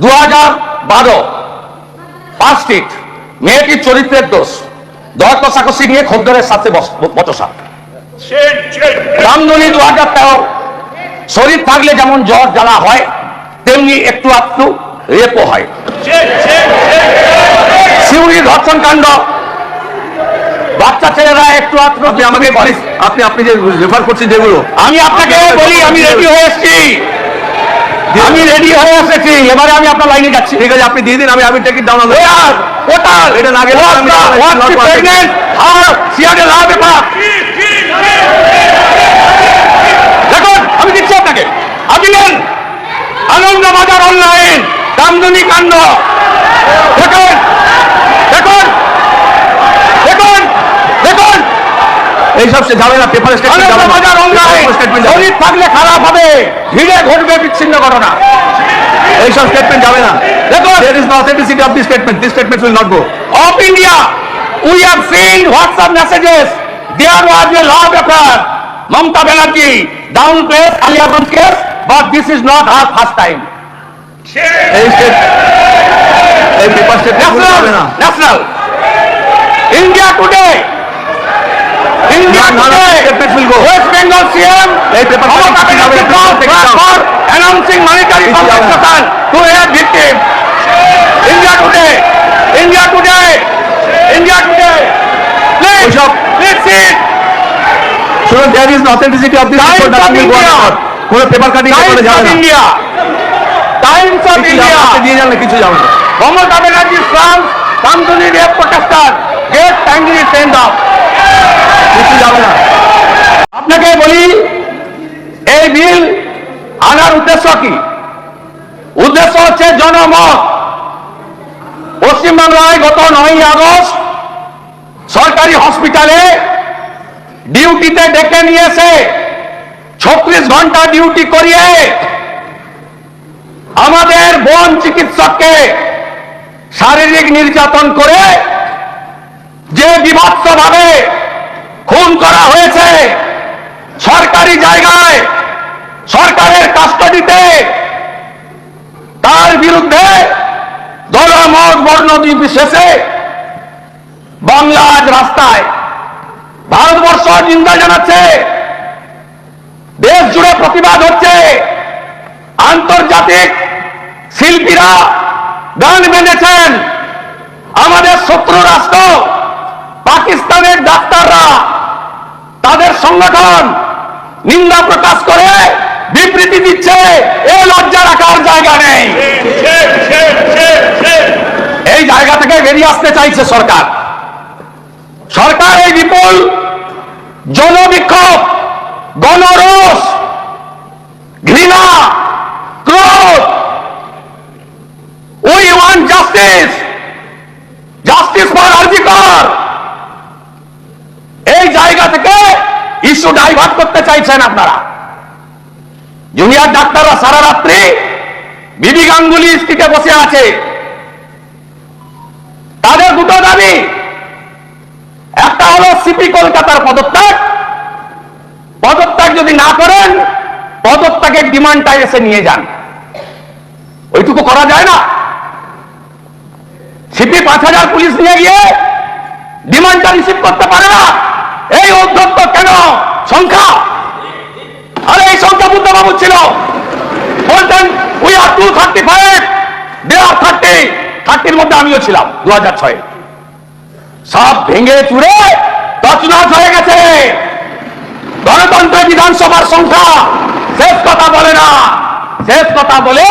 দু হাজার বারো। পাঁচ ফিট মেয়েটির চরিত্রের দোষ। দর কষাকষি নিয়ে খদ্দরের সাথে বচসা। রামধনী দু হাজার তেরো। শরীর থাকলে যেমন জ্বর জ্বালা হয় তেমনি একটু একটু রেপো হয়। শিউরি ধর্ষণ কাণ্ড। বাচ্চা ছেলেরা একটু আপনি আমাকে বলি- আপনি আপনি যে রেফার করছেন যেগুলো আমি আপনাকে বলি আমি রেডি হয়ে এসেছি। আমি রেডি হয়ে এসেছি। এবারে আমি আপনার লাইনে যাচ্ছি। ঠিক আছে আপনি দিয়ে দিন আমি আমি টিকিট ডাউন আর Total. এটা না গেলে. দেখুন আমি দিচ্ছি আপনাকে। আদিলেন আনন্দবাজার অনলাইন কামদুনি কাণ্ড। দেখুন দেখুন দেখুন এইসব সে যাবে না পেপার স্টেটমেন্ট শরীর থাকলে খারাপ হবে ভিড়ে ঘটবে বিচ্ছিন্ন ঘটনা এইসব স্টেটমেন্ট যাবে না দেখুন There is no authenticity of this statement. This statement will not go. of India. We have seen WhatsApp messages. There was a law paper. Mamta Banerjee downplays Aliaganj case, but this is not her first time. এই paper statement National, যাবে না national. India today. India No, no, no, today. statement will go. West Bengal CM. এই paper Mamata cutting যাবে না, Banerjee take it for, down. for announcing monetary কিছু যাবে না। compensation to a victim. India today. India today. India today. Please, ওইসব- please sit. শুনুন there is no authenticity of this Times report. of Nothing will go India. on. কোনো paper cutting করে Times যাবে of না India. Times of কিছু যাবে না, আপনি India. দিয়ে যান না কিছু যাবে না Mamata Banerjee France, Kamduni rape protester, send off. কিছু যাবে না। আপনাকে বলি, এই বিল আনার উদ্দেশ্য কি? উদ্দেশ্য হচ্ছে জনমত। পশ্চিমবাংলায় গত নয় আগস্ট সরকারি হসপিটালে ডিউটিতে ডেকে নিয়েছে। ছত্রিশ ঘণ্টা ডিউটি করিয়ে আমাদের বন চিকিৎসককে শারীরিক নির্যাতন করে যে বিভৎস ভাবে খুন করা হয়েছে সরকারি জায়গায়, সরকারের কাস্টডিতে, তার বিরুদ্ধে দলমত বর্ণ নির্বিশেষে বাংলা আজ রাস্তায় ভারতবর্ষ নিন্দা জানাচ্ছে দেশ জুড়ে প্রতিবাদ হচ্ছে, আন্তর্জাতিক শিল্পীরা গান বেঁধেছেন, আমাদের শত্রু রাষ্ট্র পাকিস্তানের ডাক্তাররা তাদের সংগঠন নিন্দা প্রকাশ করে বিবৃতি দিচ্ছে, এ লজ্জা রাখার জায়গা নেই। এই জায়গা থেকে বেরিয়ে আসতে চাইছে সরকার। সরকার এই বিপুল জনবিক্ষোভ, গণরোষ, ঘৃণা, ক্রোধ, we want justice justice for RG Kar এই জায়গা থেকে ইস্যু ডাইভার্ট করতে চাইছেন আপনারা। জুনিয়র ডাক্তাররা সারা রাত্রি বিবি গাঙ্গুলি স্ত্রীতে বসে আছে। তাদের দুটো দাবি, একটা হলো সিপি কলকাতার পদত্যাগ। পদত্যাগ যদি না করেন, পদত্যাগের ডিমান্ডটা এসে নিয়ে যান। ওইটুকু করা যায় না। সিপি পাঁচ হাজার পুলিশ নিয়ে গিয়ে ডিমান্ডটা রিসিভ করতে পারে না। এই অধ্যক্ষ কেন? সংখ্যা? আরে, এই সংখ্যা বুদ্ধবাবু ছিল। বলতেন we are two thirty five they are thirty থার্টির মধ্যে আমিও ছিলাম দু হাজার ছয়ে। সব ভেঙে চুরে তছনছ হয়ে গেছে। গণতন্ত্র বিধানসভার সংখ্যা শেষ কথা বলে না। শেষ কথা বলে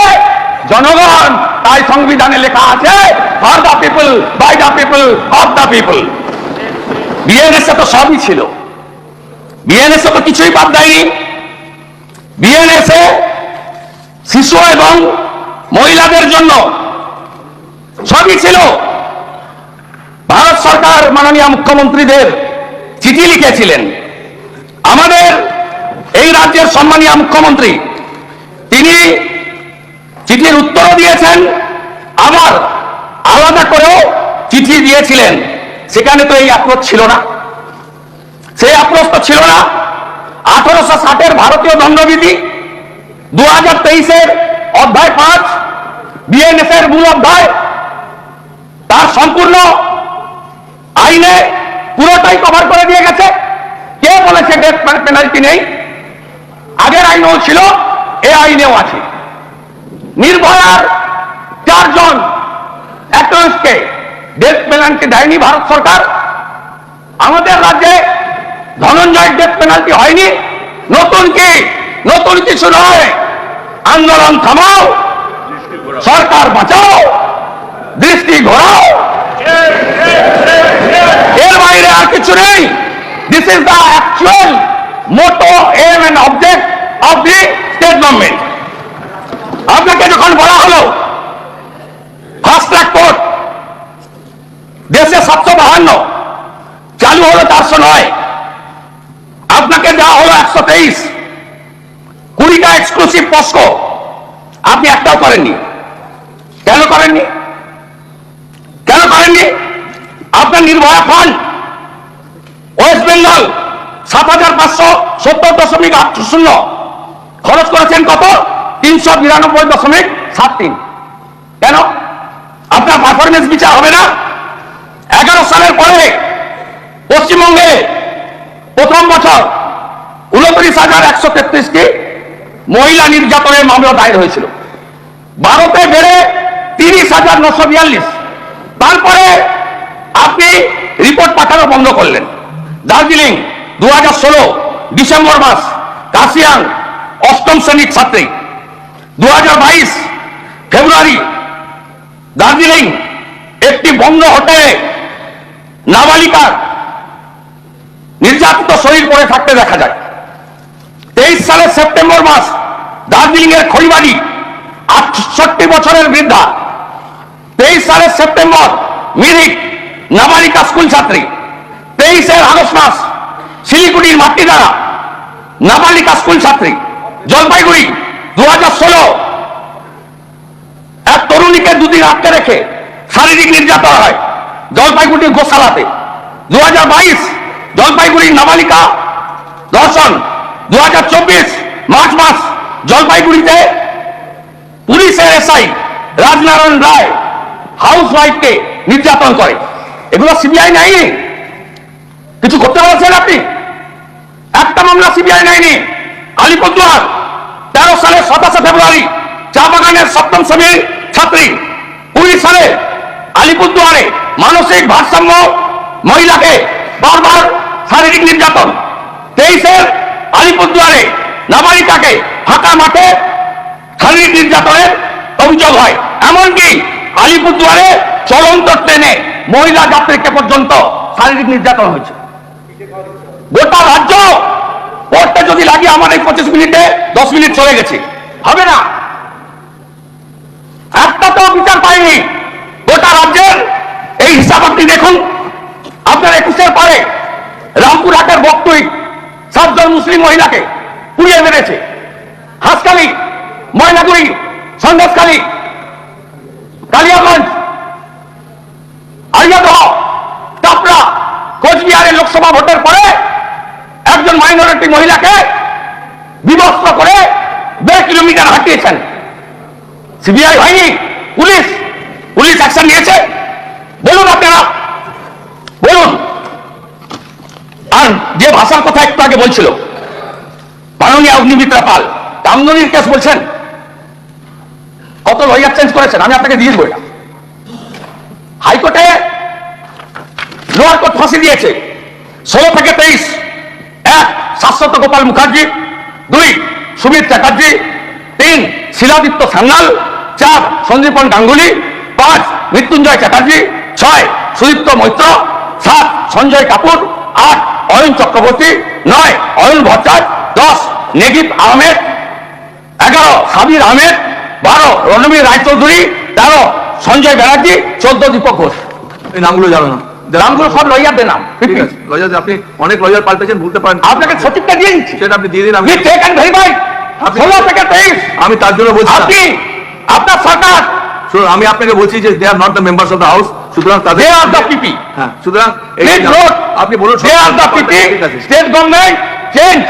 জনগণ, তাই সংবিধানে লেখা আছে for the people by the people of the people BNS তো সবই ছিল। বিএনএস তো কিছুই বাদ দেয়নি। বিএনএস শিশু এবং মহিলাদের জন্য সবই ছিল। ভারত সরকার মাননীয় মুখ্যমন্ত্রীদের চিঠি লিখেছিলেন। আমাদের এই রাজ্যের সম্মানীয় মুখ্যমন্ত্রী, তিনি চিঠির উত্তরও দিয়েছেন, আবার আলাদা করেও চিঠি দিয়েছিলেন। সেখানে তো এই অ্যাপ্রোচ ছিল না। সেই অ্যাপ্রোচ তো ছিল না। আঠারোশো ষাটের ভারতীয় দণ্ডবিধি দু হাজার তেইশের অধ্যায় পাঁচ বিএনএস এর মূল অধ্যায়, তার সম্পূর্ণ আইনে পুরোটাই কভার করে দিয়ে গেছে। কে বলেছে ডেথ পেনাল্টি নেই? আগের আইনেও ছিল, এ আইনেও আছে। নির্ভয়ার চারজন অ্যাক্টরসকে ডেথ পেনাল্টি দেয়নি ভারত সরকার। আমাদের রাজ্যে ধনঞ্জয় ডেথ পেনাল্টি হয়নি। নতুন কি? নতুন কিছু নয়। আন্দোলন থামাও। সরকার বাঁচাও। দৃষ্টি ঘোরাও। এর বাইরে আর কিছু নেই। This is the actual motto aim and object of the state government আপনাকে যখন বলা হলো ফাস্ট ট্র্যাক কোর্ট দেশে সাতশো বাহান্ন। চালু হলো চারশো নয়। আপনাকে দেওয়া হলো একশো তেইশ। কুড়িটা এক্সক্লুসিভ পস্কো আপনি একটাও করেননি। কেন করেননি? কেন করেননি? আপনার নির্ভয়া ফান্ড ওয়েস্ট বেঙ্গল সাত হাজার পাঁচশো সত্তর দশমিক আট শূন্য। খরচ করেছেন কত? তিনশো বিরানব্বই দশমিক সাত তিন। কেন? আপনার পারফরমেন্স বিচার হবে না? এগারো সালের পরে পশ্চিমবঙ্গে প্রথম বছর উনত্রিশ হাজার একশো তেত্রিশটি মহিলা নির্যাতনের মামলা দায়ের হয়েছিল। ভারতে বেড়ে তিরিশ হাজার নশো বিয়াল্লিশ। তারপরে আপনি রিপোর্ট পাঠানো বন্ধ করলেন। দার্জিলিং দু হাজার ষোলো, ডিসেম্বর মাস, কাশিয়াং, অষ্টম শ্রেণির ছাত্রী। দু হাজার বাইশ, ফেব্রুয়ারি, দার্জিলিং একটি বন্ধ হোটেলে নাবালিকার নির্যাতিত শরীর পড়ে থাকতে দেখা যায়। তেইশ সালের সেপ্টেম্বর মাস দার্জিলিং এর খড়িবাড়ি আটষট্টি বছরের বৃদ্ধা। তেইশ সালের সেপ্টেম্বর মিরিক নাবালিকা স্কুল ছাত্রী। তেইশের আগস্ট মাস শিলিগুড়ির মাতৃদারা নাবালিকা স্কুল ছাত্রী। জলপাইগুড়ি দু হাজার ষোলো। এক তরুণীকে দুদিন আটকে রেখে শারীরিক নির্যাতন হয়। জলপাইগুড়ির গোশালাতে। দু হাজার বাইশ জলপাইগুড়ির নাবালিকা ধর্ষণ দু হাজার চব্বিশ মার্চ মাস জলপাইগুড়িতে পুলিশের এসআই রাজনারায়ণ রায় হাউস ওয়াইফকে নির্যাতন করে। এগুলো সিবিআই নেয়নি। কিছু করতে পারছেন আপনি? একটা মামলা সিবিআই নেয়নি। আলিপুরদুয়ার তেরো সালের সাতাশে ফেব্রুয়ারি চা বাগানের সপ্তম শ্রেণির ছাত্রী কুড়ি সালে আলিপুরদুয়ারে মানসিক ভারসাম্য মহিলাকে বারবার শারীরিক নির্যাতন। তেইশের আলিপুরদুয়ারে নাবালিকাকে ফাঁকা মাঠে শারীরিক নির্যাতনের অভিযোগ হয়। এমনকি আলিপুরদুয়ারে চলন্ত ট্রেনে মহিলা যাত্রীকে পর্যন্ত শারীরিক নির্যাতন হয়েছে। গোটা রাজ্য পড়তে যদি লাগে আমার এই পঁচিশ মিনিটে দশ মিনিট চলে গেছে। হবে না। একটা তো বিচার পাইনি। হিসাব আপনি দেখুন। আপনার একুশের পরে রামপুরহাটের বক্তই সাতজন মুসলিম মহিলাকে পুড়িয়ে মেরেছে। হাসখালি, ময়নাগুড়ি, সন্দেশখালী, কালিয়াগঞ্জ, আলিয়াদহ চাপড়া কোচবিহারের লোকসভা ভোটের পরে একজন মাইনরিটি মহিলাকে বিবস্ত্র করে দেড় কিলোমিটার হাঁটিয়েছেন। সিবিআই হয়নি পুলিশ অ্যাকশন নিয়েছে বলুন আপনারা বলুন আর ভাষার কথা একটু আগে বলছিল। মাননীয় অগ্নিমিত্রা পাল কামদনির কেস বলছেন। কত লয়ার চেঞ্জ করেছেন, আমি আপনাকে দিয়ে দেবো এটা। হাইকোর্টে লোয়ার কোর্ট ফাঁসি দিয়েছে। ষোলো থেকে তেইশ। এক, শাশ্বত গোপাল মুখার্জি। দুই, সুমিত চ্যাটার্জি। তিন, শিলাদিত্য সান্যাল। চার সঞ্জীবন গাঙ্গুলি। পাঁচ, মৃত্যুঞ্জয় চ্যাটার্জি। ছয়, সুদীপ্ত মৈত্র। সাত, সঞ্জয় কাপুর। আট অয়ন চক্রবর্তী নয় অয়ন ভট্টাচার্য দশ নেগিব আহমেদ এগারো সাবির আহমেদ বারো রণবীর রায়চৌধুরী তেরো সঞ্জয় ব্যানার্জি চোদ্দ দীপক ঘোষ। এই নামগুলো জানো না। নামগুলো সব লয়ারদের নাম ঠিক আছে লজার আপনি অনেক লজার পাল্টেছেন ভুলতে পারেন আপনাকে সঠিকটা দিয়ে দিচ্ছি। সেটা আপনি দিয়ে দিন আমি টেক অ্যান্ড ভেরিফাই ষোলো থেকে তেইশ। আমি তার জন্য বলছি আপনি আপনার সরকার আমি আপনাকে বলছি যে they are not the members of the house সুতরাং দে আর দ্য পিপি হ্যাঁ সুতরাং প্লিজ নোট আপনি বলুন they are the PP state government change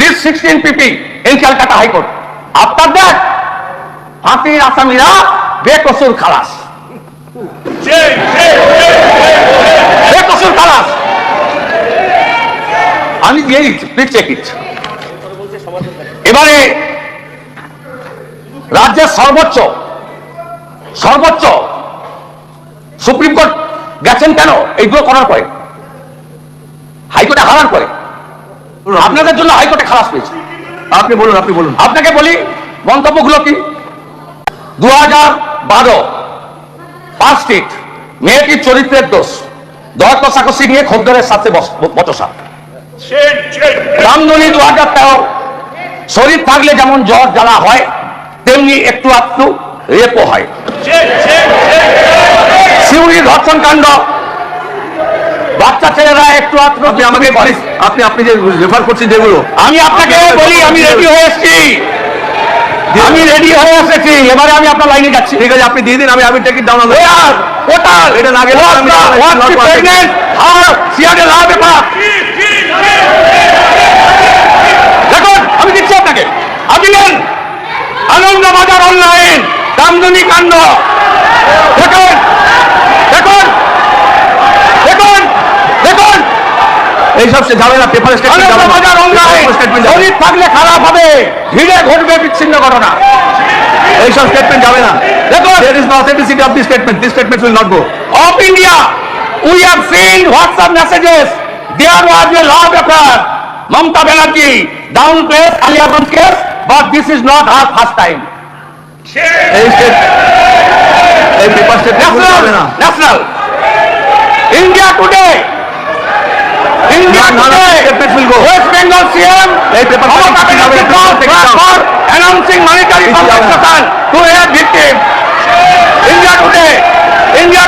this sixteen PP in Calcutta high court after that ফাঁসির আসামিরা বেকসুর খালাস। বেকসুর খালাস। আমি দিয়ে দিচ্ছি প্লিজ চেক ইট এবারে রাজ্যের সর্বোচ্চ সর্বোচ্চ সুপ্রিম কোর্ট গেছেন কেন? এইগুলো করার পরে। হাইকোর্টে হারার পরে। আপনাদের জন্য হাইকোর্টে খালাস পেয়েছে। আপনি বলুন আপনি বলুন। আপনাকে বলি মন্তব্যগুলো কি? দু হাজার বারো পাঁচ স্ট্রিট মেয়েটির চরিত্রের দোষ। দর কষাকষি নিয়ে খদ্দরের সাথে বচসা। রামধনী দু হাজার তেরো। শরীর থাকলে যেমন জ্বর জ্বালা হয় তেমনি একটু একটু রেপো হয়। শিউরির ধর্ষণ কাণ্ড। বাচ্চা ছেলেরা একটু একটু আপনি আমাকে করে আপনি আপনি যে রেফার করছেন যেগুলো। আমি আপনাকে বলি আমি রেডি হয়ে এসেছি। আমি রেডি হয়ে এসেছি। এবারে আমি আপনার লাইনে যাচ্ছি। ঠিক আছে আপনি দিয়ে দিন আমি আমি টিকিট ডাউন Where? Total. এটা না গেলে আমি? She had a law paper. দেখুন আমি দিচ্ছি আপনাকে। আপনি নেন আনন্দ বাজার অনলাইন কামদুনি কাণ্ড দেখুন দেখুন দেখুন দেখুন এইসব সে যাবে না পেপার স্টেটমেন্ট স্টেটমেন্ট শরীর থাকলে খারাপ হবে ভিড়ে ঘটবে বিচ্ছিন্ন ঘটনা এইসব স্টেটমেন্ট যাবে না দেখুন There is no authenticity of this statement. This statement will not go. of India. We have seen WhatsApp messages. There was a law affair. Mamta Banerjee downplays Aliaganj case, but this is not her first time. এই state এই paper statement National, না national. India today. India No, no, no, today. will go. West Bengal CM. এই paper Mamata cutting না, Banerjee paper for, take it down. for announcing monetary Please যাবে না। compensation to a victim. India today. India.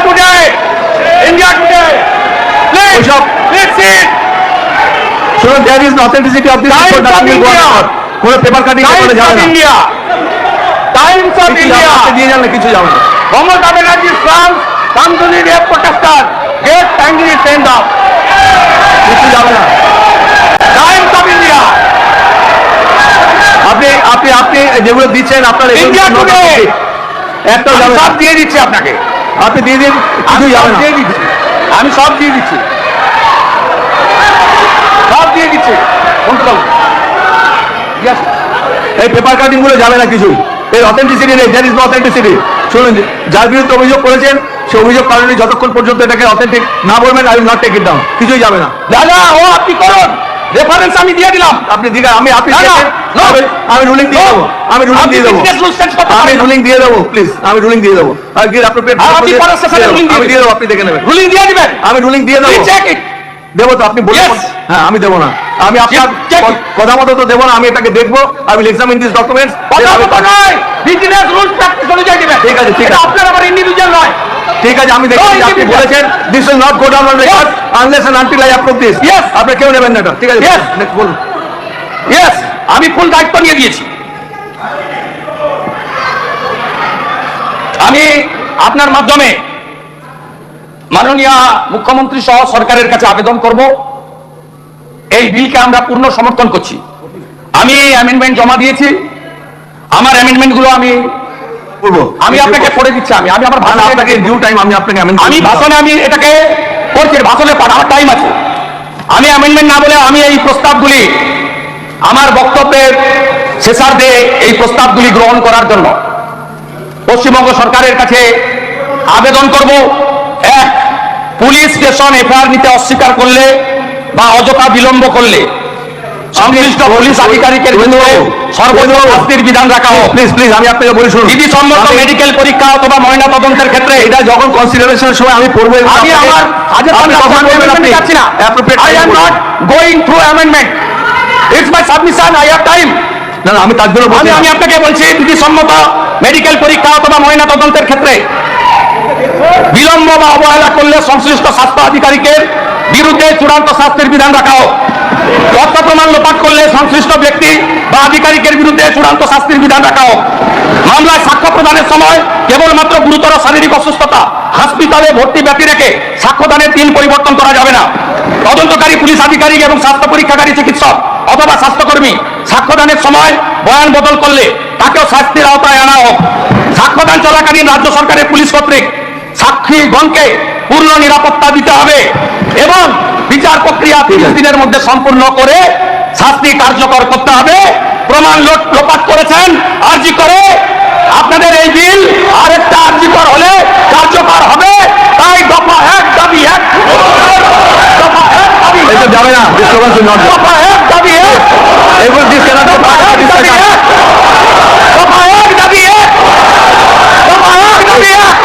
India today. Please, ওইসব- please sit. শুনুন there is no authenticity of this report. Nothing will go India. on. কোনো paper cutting করে যাবে না না, আপনি India. দিয়ে যান কিছু যাবে না sons come to the rape protester. Get angry, stand up. কিছু যাবে না Times of India. আপনি আপনি আপনি যেগুলো দিচ্ছেন আপনার। একটাও আমি যাবে সব দিয়ে দিচ্ছি আপনাকে আপনি দিয়ে দিন কিছু যাবে না দিয়ে দিচ্ছি আমি সব দিয়ে দিচ্ছি সব দিয়ে দিচ্ছি এই পেপার কাটিংগুলো যাবে না কিছু এর অথেন্টিসিটি নেই দ্যার ইজ নো অথেন্টিসিটি শুনুন যার বিরুদ্ধে অভিযোগ করেছেন সে অভিযোগ কারণে যতক্ষণ পর্যন্ত এটাকে অথেন্টিক না বলবেন I will not take it down কিছুই যাবে না। দাদা ও আপনি করুন। রেফারেন্স আমি দিয়ে দিলাম। আপনি দিকে আমি আপনি. আমি- রুলিং দিয়ে দেবো আমি রুলিং দিয়ে দেবো। আমি রুলিং দিয়ে দেবো প্লিজ আমি রুলিং দিয়ে দেবো। আর কি আপনি পেট- দিয়ে আমি দিয়ে দেবো আপনি দেখে নেবেন। রুলিং দিয়ে দিবেন। আমি রুলিং দিয়ে দেবো. দেবো তো আপনি হ্যাঁ আমি দেবো না। আমি আপনার কথা মতো তো দেবো না আমি এটাকে দেখব I will examine this documents কথা মতো নয়! বিজনেস রুলস প্র্যাকটিস অনুযায়ী দিবেন ঠিক আছে, ঠিক আছে। আপনার আবার ইন্ডিভিজুয়াল নয়। ঠিক আছে আমি দেখি আপনি বলেছেন this will not go down on record unless and until I approve this Yes. আপনি কেউ নেবেন না এটা। ঠিক আছে. Next, বলুন। ইয়েস আমি ফুল দায়িত্ব নিয়ে দিয়েছি আমি আপনার মাধ্যমে মাননীয় মুখ্যমন্ত্রী সহ সরকারের কাছে আবেদন করব। এই বিলকে আমরা পূর্ণ সমর্থন করছি। আমি অ্যামেন্ডমেন্ট জমা দিয়েছি। আমার অ্যামেন্ডমেন্টগুলো আমি আমি আপনাকে পড়ে দিচ্ছি আমি। আমি আমার ভাষণে আপনাকে ডিউ টাইম আমি আপনাকে আমি ভাষণে আমি এটাকে করছি ভাষণে পাঠ আমার টাইম আছে। আমি অ্যামেন্ডমেন্ট না বলে আমি এই প্রস্তাবগুলি আমার বক্তব্যের শেষার্ধে এই প্রস্তাবগুলি গ্রহণ করার জন্য পশ্চিমবঙ্গ সরকারের কাছে আবেদন করব। এক পুলিশ স্টেশন এফআইআর নিতে অস্বীকার করলে বা অযথা বিলম্ব করলে সংশ্লিষ্ট পুলিশ আধিকারিকের বিরুদ্ধে সর্বোচ্চ শাস্তির বিধান রাখা হোক। প্লিজ প্লিজ আমি আপনাকে বলি শুনুন। বিধি সম্মত মেডিকেল পরীক্ষা অথবা ময়না তদন্তের ক্ষেত্রে এটা যখন কনসিডারেশনের সময় আমি পড়ব আমি আমার সাজেশন আপনি কখন বলবেন আপনি যাচ্ছি না। I am not going through amendment it's my submission I have time না আমি তার জন্য বলছি আমি আমি আপনাকে বলছি বিধি সম্মত মেডিকেল পরীক্ষা অথবা ময়না তদন্তের ক্ষেত্রে বিলম্ব বা অবহেলা করলে সংশ্লিষ্ট স্বাস্থ্য আধিকারিকের বিরুদ্ধে চূড়ান্ত শাস্তির বিধান রাখা হোক। তথ্য প্রমাণ লোপাট করলে সংশ্লিষ্ট ব্যক্তি বা আধিকারিকের বিরুদ্ধে চূড়ান্ত শাস্তির বিধান রাখা হোক। মামলায় সাক্ষ্য প্রদানের সময় কেবলমাত্র গুরুতর শারীরিক অসুস্থতা, হাসপাতালে ভর্তি ব্যক্তি রেখে সাক্ষ্যদানের দিন পরিবর্তন করা যাবে না। তদন্তকারী পুলিশ আধিকারিক এবং স্বাস্থ্য পরীক্ষাকারী চিকিৎসক অথবা স্বাস্থ্যকর্মী সাক্ষ্যদানের সময় বয়ান বদল করলে তাকেও শাস্তির আওতায় আনা হোক। সাক্ষ্যদান চলাকালীন রাজ্য সরকারের পুলিশ কর্তৃক সাক্ষীগণকে পূর্ণ নিরাপত্তা দিতে হবে এবং বিচার প্রক্রিয়া তিরিশ দিনের মধ্যে সম্পূর্ণ করে শাস্তি কার্যকর করতে হবে। প্রমাণ লোপাট করেছেন আর্জি করে। আপনাদের এই বিল আরেকটা আর্জি কর হলে কার্যকর হবে। তাই দফা এক দাবি এক। এক যাবে না দফা এক দাবি এক। এক দাবি দফা এক দাবি এক।